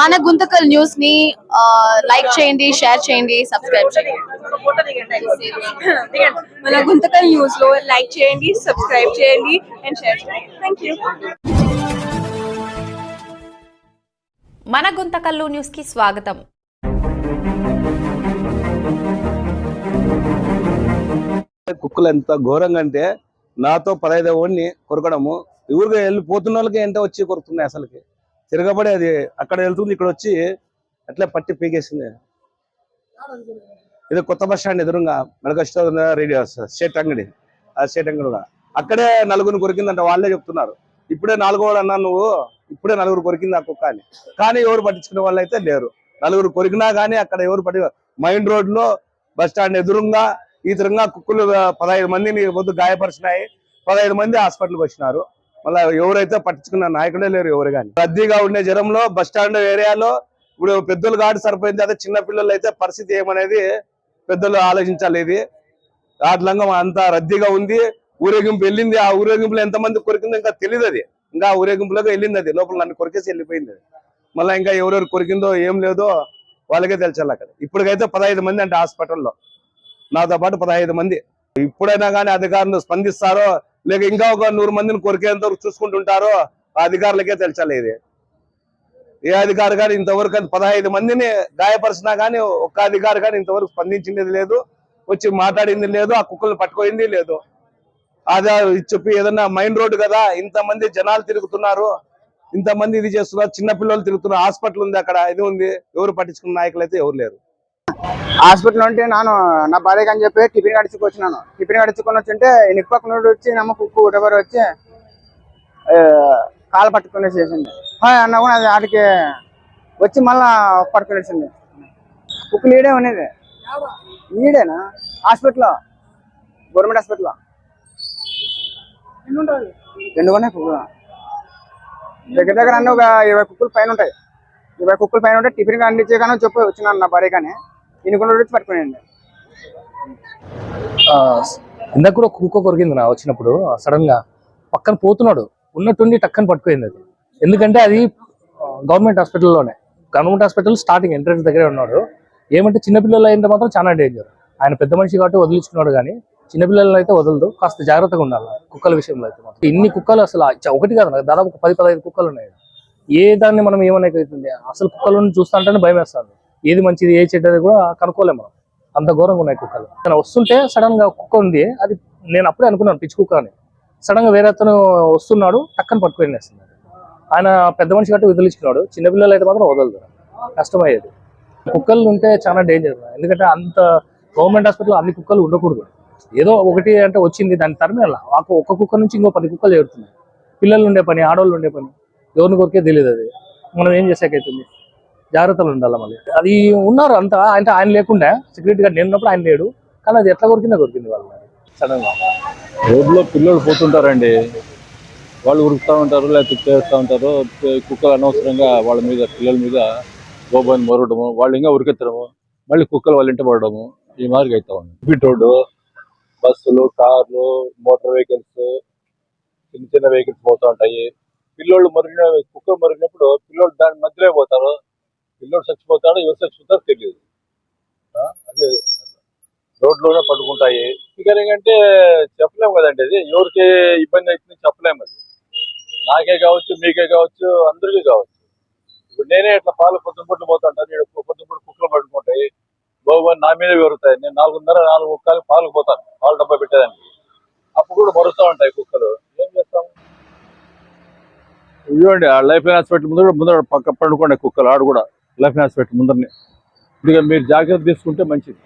మన గుంతకల్ న్యూస్ని లైక్ చేయండి షేర్ చేయండి సబ్స్క్రైబ్ చేయండి. మన గుంతకల్ న్యూస్లో లైక్ చేయండి సబ్స్క్రైబ్ చేయండి అండ్ షేర్ చేయండి. థ్యాంక్ యూ మన గుంతకల్లు న్యూస్కి స్వాగతం. కుక్కలు ఎంత ఘోరంగా అంటే నాతో పదహైదు ఓడిని కొరకడము. ఊరిగా వెళ్ళి పోతున్న వాళ్ళకి ఏంటో వచ్చి కొరుకుతున్నాయి అసలుకి? తిరగబడి అది అక్కడ వెళ్తుంది ఇక్కడ వచ్చి అట్లా పట్టి పీకేసింది. ఇది కొత్త బస్ స్టాండ్ ఎదురుగా మెడక రేడియో స్టేట్ అంగడి. ఆ స్టేట్ అంగడి కూడా. అక్కడే నలుగురిని కొరికిందంట వాళ్ళే చెప్తున్నారు. ఇప్పుడే నాలుగోడు అన్నా నువ్వు ఇప్పుడే నలుగురు కొరికింది ఆ కుక్క అని కానీ ఎవరు పట్టించుకునే వాళ్ళు అయితే లేరు. నలుగురు కొరికినా కానీ అక్కడ ఎవరు పట్టి మైండ్ రోడ్లో బస్ స్టాండ్ ఎదురుగా ఈ తరంగా కుక్కలు పదహైదు మందిని వద్దు గాయపరిచినాయి. పదహైదు మంది హాస్పిటల్కి వచ్చినారు. మళ్ళీ ఎవరైతే పట్టించుకున్న నాయకుడే లేరు ఎవరు కానీ. రద్దీగా ఉండే జనంలో బస్ స్టాండ్ ఏరియాలో ఇప్పుడు పెద్దలు కాడు సరిపోయింది అదే చిన్న పిల్లలు అయితే పరిస్థితి ఏమనేది పెద్దలు ఆలోచించాలి ఇది. అట్లంగా అంత రద్దీగా ఉంది ఊరేగింపు వెళ్ళింది ఆ ఊరేగింపులో ఎంతమంది కొరికిందో ఇంకా తెలియదు అది. ఇంకా ఊరేగింపులోకి వెళ్ళింది అది లోపల నన్ను కొరికేసి వెళ్ళిపోయింది మళ్ళీ ఇంకా ఎవరెవరు కొరికిందో ఏం లేదో వాళ్ళకే తెలిసాలి అక్కడ ఇప్పటికైతే పదహైదు మంది అంటే హాస్పిటల్లో. నాతో పాటు పదహైదు మంది. ఇప్పుడైనా కానీ అధికారులు స్పందిస్తారో లేక ఇంకా ఒక నూరు మందిని కొరికేంత వరకు చూసుకుంటుంటారో ఆ అధికారులకే తెలిసలేదు. ఏ అధికారి కానీ ఇంతవరకు అది పదహైదు మందిని గాయపరిచినా కానీ ఒక్క అధికారి కానీ ఇంతవరకు స్పందించింది లేదు వచ్చి మాట్లాడింది లేదు ఆ కుక్కలు పట్టుకోయింది లేదు. అదే చెప్పి ఏదన్నా మైండ్ రోడ్డు కదా ఇంతమంది జనాలు తిరుగుతున్నారు ఇంతమంది ఇది చేస్తున్నారు చిన్న పిల్లలు తిరుగుతున్నారు హాస్పిటల్ ఉంది అక్కడ ఇది ఉంది ఎవరు పట్టించుకున్న నాయకులు అయితే ఎవరు లేరు. హాస్పిటల్ ఉంటే నాను నా భార్యకి అని చెప్పి టిఫిన్ గడిచుకు వచ్చినాను టిఫిన్ గడుచుకొని వచ్చింటే వెనక పక్కన వచ్చి నమ్మ కుక్కు ఎవరు వచ్చి కాలు పట్టుకునే చేసింది. అన్న కూడా అది ఆడికి వచ్చి మళ్ళా పట్టుకునేసింది కుక్కు ఈడే ఉండేది ఈడేనా హాస్పిటల్లో? గవర్నమెంట్ హాస్పిటల్లో? రెండు ఉన్నాయి కుక్కలు. దగ్గర దగ్గర అన్నీ ఒక ఇరవై కుక్కలు పైన ఉంటాయి. ఇరవై కుక్కలు పైన ఉంటే టిఫిన్ అందించే కానీ చెప్పి వచ్చినాను నా భార్య కానీ ఇనుకుండా వచ్చి పట్టుకునేయండి ఆ, ఇందాక కూడా కుక్క కొరికింది నా వచ్చినప్పుడు సడన్గా పక్కన పోతున్నాడు. ఉన్నట్టుండి టక్కన పట్టుకోయింది అది. ఎందుకంటే అది గవర్నమెంట్ హాస్పిటల్లోనే. గవర్నమెంట్ హాస్పిటల్ స్టార్టింగ్ ఎంట్రన్స్ దగ్గరే ఉన్నాడు. ఏమంటే చిన్నపిల్లలు అయితే మాత్రం చాలా డేంజర్ ఆయన పెద్ద మనిషి కాబట్టి వదిలించుకున్నాడు కానీ చిన్నపిల్లలను అయితే వదలదు. కాస్త జాగ్రత్తగా ఉండాలి కుక్కల విషయంలో అయితే మాత్రం. ఇన్ని కుక్కలు అసలు ఒకటి కాదు నాకు దాదాపు ఒక పది పదహైదు కుక్కలు ఉన్నాయి. ఏ దాన్ని మనం ఏమనేకైతుంది అసలు కుక్కలను చూస్తుంటేనే భయం వేస్తుంది. ఏది మంచిది ఏ చెడ్డది కూడా కనుక్కోలేము మనం. అంత ఘోరంగా ఉన్నాయి కుక్కలు. తను వస్తుంటే సడన్గా కుక్క ఉంది. అది నేను అప్పుడే అనుకున్నాను పిచ్చి కుక్క అని. సడన్గా వేరే అతను వస్తున్నాడు టక్కన పట్టుకుని వేస్తున్నాడు ఆయన పెద్ద మనిషి కట్టి వదిలించుకున్నాడు. చిన్నపిల్లలు అయితే మాత్రం వదలదు కష్టమయ్యేది. కుక్కలు ఉంటే చాలా డేంజర్ ఎందుకంటే అంత గవర్నమెంట్ హాస్పిటల్ అన్ని కుక్కలు ఉండకూడదు. ఏదో ఒకటి అంటే వచ్చింది దాని తరమే అలా. ఒక ఒక్క కుక్క నుంచి ఇంకో పది కుక్కలు చేరుతున్నాయి పిల్లలు ఉండే పని ఆడవాళ్ళు ఉండే పని. ఎవరిని కొరికే తెలియదు అది. మనం ఏం చేసాకైతుంది? జాగ్రత్తలు ఉండాలి మళ్ళీ. అది ఉన్నారు అంతా అంటే ఆయన లేకుండా సెక్యూరిటీ గార్డ్ నేను ఉన్నప్పుడు ఆయన లేడు కానీ అది ఎట్లా కొరికిందో కొరికింది వాళ్ళు సడన్గా. రోడ్లో పిల్లలు పోతుంటారండి. వాళ్ళు ఉరుకుతూ ఉంటారు లేకపోతే చేస్తూ ఉంటారు కుక్కలు అనవసరంగా వాళ్ళ మీద పిల్లల మీద గోబాని మరవడము వాళ్ళు ఇంకా ఉరికెత్తడము మళ్ళీ కుక్కలు వాళ్ళ ఇంట పడడము ఈ మాదిరిగా అవుతా ఉంది. బిట్ రోడ్డు బస్సులు కార్లు మోటార్ వెహికల్స్ చిన్న చిన్న వెహికల్స్ పోతూ ఉంటాయి. పిల్లోళ్ళు మరిగిన కుక్కలు మరిగినప్పుడు పిల్లోళ్ళు దాని మధ్యలో పోతారు. పిల్లోడు చచ్చిపోతాడు ఎవరు చచ్చిపోతారో తెలియదు. ఆ, అదే రోడ్లోనే పట్టుకుంటాయి స్పీకర్ ఏంటంటే చెప్పలేము కదండి అది. ఎవరికి ఇబ్బంది అవుతుంది చెప్పలేము అది. నాకే కావచ్చు మీకే కావచ్చు అందరికీ కావచ్చు. ఇప్పుడు నేనే ఇట్లా పాలు పొద్దున పుట్లు పోతుంటాను నేను పొద్దున పుట్టు కుక్కలు పట్టుకుంటాయి బాబు నా మీద పెరుగుతాయి. నేను నాలుగున్నర నాలుగు కుక్కలు పాలు పోతాను పాలు డబ్బా పెట్టేదానికి. అప్పుడు కూడా మరుస్తూ ఉంటాయి కుక్కలు. ఏం చేస్తాం? ఇవ్వండి ఆ లైఫ్ హాస్పిటల్ ముందు ముందు పక్క పండుకోండి కుక్కలు ఆడు కూడా. లైఫ్ హాస్పిటల్ ముందరనే. ఇదిగా మీరు జాగ్రత్త తీసుకుంటే మంచిది.